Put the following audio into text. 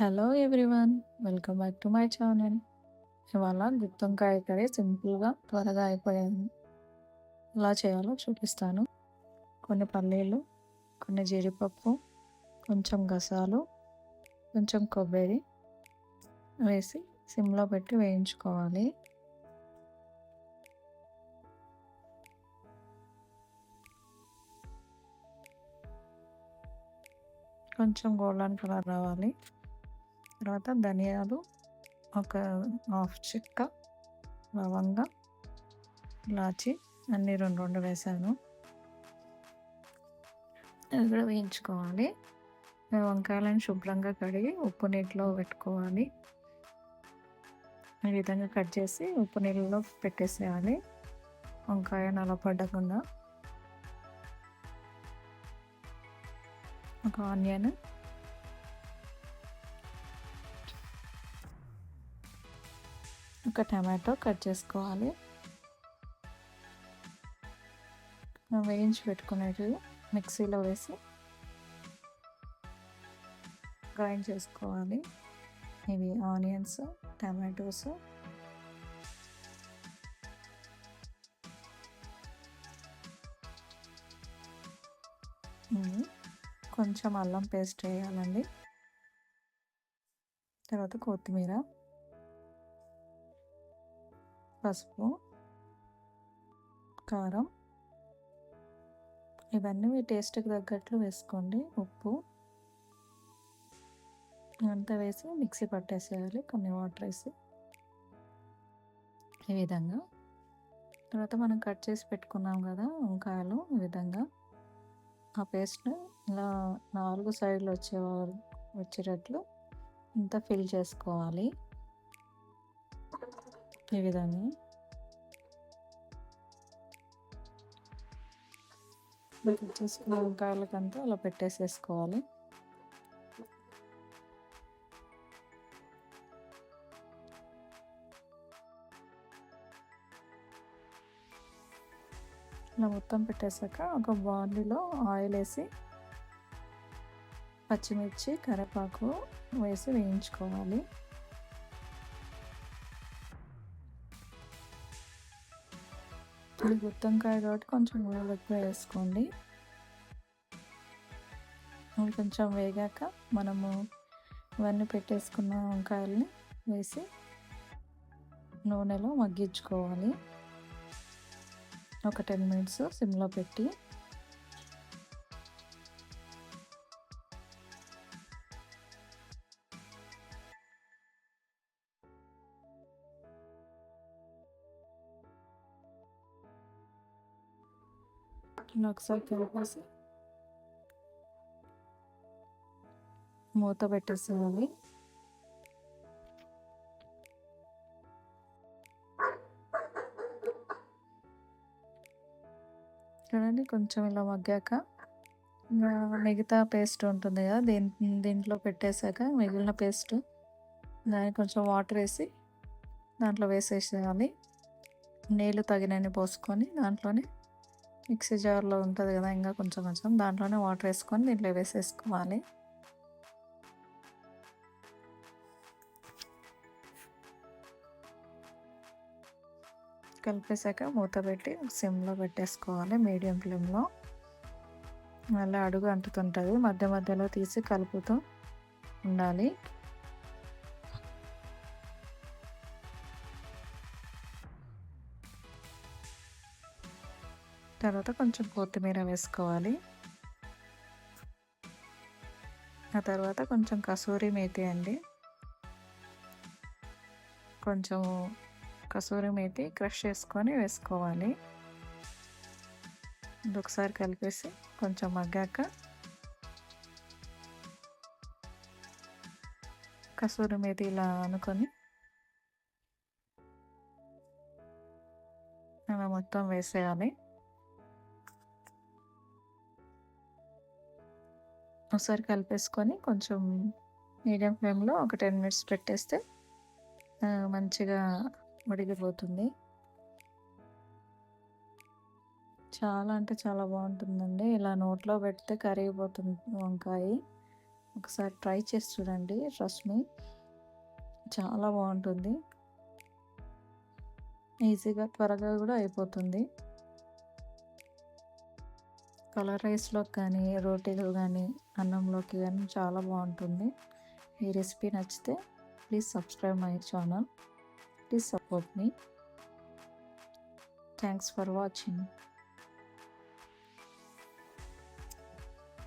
Hello everyone welcome back to my channel ఇవాళ గుత్తొంకాయ curry సింపుల్గా త్వరగా అయిపోయింది. ఎలా చేయాలో చూపిస్తాను. కొన్ని పల్లీలు కొన్ని జీడిపప్పు కొంచెం గసాలు కొంచెం కొబ్బరి వేసి సిమ్లో పెట్టి వేయించుకోవాలి. కొంచెం గోల్డెన్ కలర్ రావాలి. తర్వాత ధనియాలు ఒక హాఫ్ చిక్క లవంగ ఇలాచి అన్నీ రెండు రెండు వేసాను. అవి కూడా వేయించుకోవాలి. వంకాయలను శుభ్రంగా కడిగి ఉప్పు నీటిలో పెట్టుకోవాలి. ఈ విధంగా కట్ చేసి ఉప్పు నీళ్ళలో పెట్టేసేయాలి. వంకాయ నలపడకుండా ఒక ఆనియన్ ఒక టమాటో కట్ చేసుకోవాలి. వేయించి పెట్టుకునేది మిక్సీలో వేసి గ్రైండ్ చేసుకోవాలి. ఇవి ఆనియన్స్ టమాటోస్. కొంచెం అల్లం పేస్ట్ వేయాలండి. తర్వాత కొత్తిమీర. పసుపు కారం. ఇవన్నీ మీ టేస్ట్కి తగ్గట్లు వేసుకోండి. ఉప్పు. అంతా వేసి మిక్సీ పట్టేసేయాలి. కొన్ని వాటర్ వేసి. ఈ విధంగా. తర్వాత మనం కట్ చేసి పెట్టుకున్నాం కదా వంకాయలు ఈ విధంగా. ఆ పేస్ట్ను ఇలా నాలుగు సైడ్లు వచ్చే వచ్చేటట్లు ఇంత ఫిల్ చేసుకోవాలి. ఈ విధంగా చేసుకున్న వంకాయలకంతా అలా పెట్టేసేసుకోవాలి. ఇలా మొత్తం పెట్టేశాక ఒక బాండీలో ఆయిల్ వేసి పచ్చిమిర్చి కరివేపాకు వేసి వేయించుకోవాలి. ఇది గుత్తంకాయ కాబట్టి కొంచెం నూనె ఎక్కువ వేసుకోండి. అవి కొంచెం వేగాక మనము ఇవన్నీ పెట్టేసుకున్న వంకాయల్ని వేసి నూనెలో మగ్గించుకోవాలి. ఒక టెన్ మినిట్స్ సిమ్లో పెట్టి ఇలా ఒకసారి కలిపేసి మూత పెట్టేసేయాలి చూడండి కొంచెం ఇలా మగ్గాక. మిగతా పేస్ట్ ఉంటుంది కదా దీని దీంట్లో పెట్టేశాక మిగిలిన పేస్ట్ దానికి కొంచెం వాటర్ వేసి దాంట్లో వేసేసేయాలి. నీళ్ళు తగినన్ని పోసుకొని దాంట్లోనే మిక్సీ జార్లో ఉంటుంది కదా ఇంకా కొంచెం కొంచెం దాంట్లోనే వాటర్ వేసుకొని దీంట్లో వేసేసుకోవాలి. కలిపేశాక మూత పెట్టి సిమ్లో పెట్టేసుకోవాలి మీడియం ఫ్లేమ్లో. మళ్ళీ అడుగు అంటుతుంటుంది మధ్య మధ్యలో తీసి కలుపుతూ ఉండాలి. తర్వాత కొంచెం కొత్తిమీర వేసుకోవాలి. ఆ తర్వాత కొంచెం కసూరి మేతి అండి. కొంచెం కసూరి మేతి క్రష్ చేసుకొని వేసుకోవాలి. ఒకసారి కలిపేసి కొంచెం మగ్గాక కసూరి మేతి ఇలా అనుకొని అలా మొత్తం వేసేయాలి. ఒకసారి కలిపేసుకొని కొంచెం మీడియం ఫ్లేమ్లో ఒక టెన్ మినిట్స్ పెట్టేస్తే మంచిగా ఉడికిపోతుంది. చాలా అంటే చాలా బాగుంటుందండి. ఇలా నోట్లో పెడితే కరిగిపోతుంది వంకాయ. ఒకసారి ట్రై చేసి చూడండి ట్రస్ట్ మీ. చాలా బాగుంటుంది. ఈజీగా త్వరగా కూడా అయిపోతుంది. కలర్ రైస్లోకి కానీ రోటీలు కానీ అన్నంలోకి కానీ చాలా బాగుంటుంది. ఈ రెసిపీ నచ్చితే please subscribe my channel. Please support me thanks for watching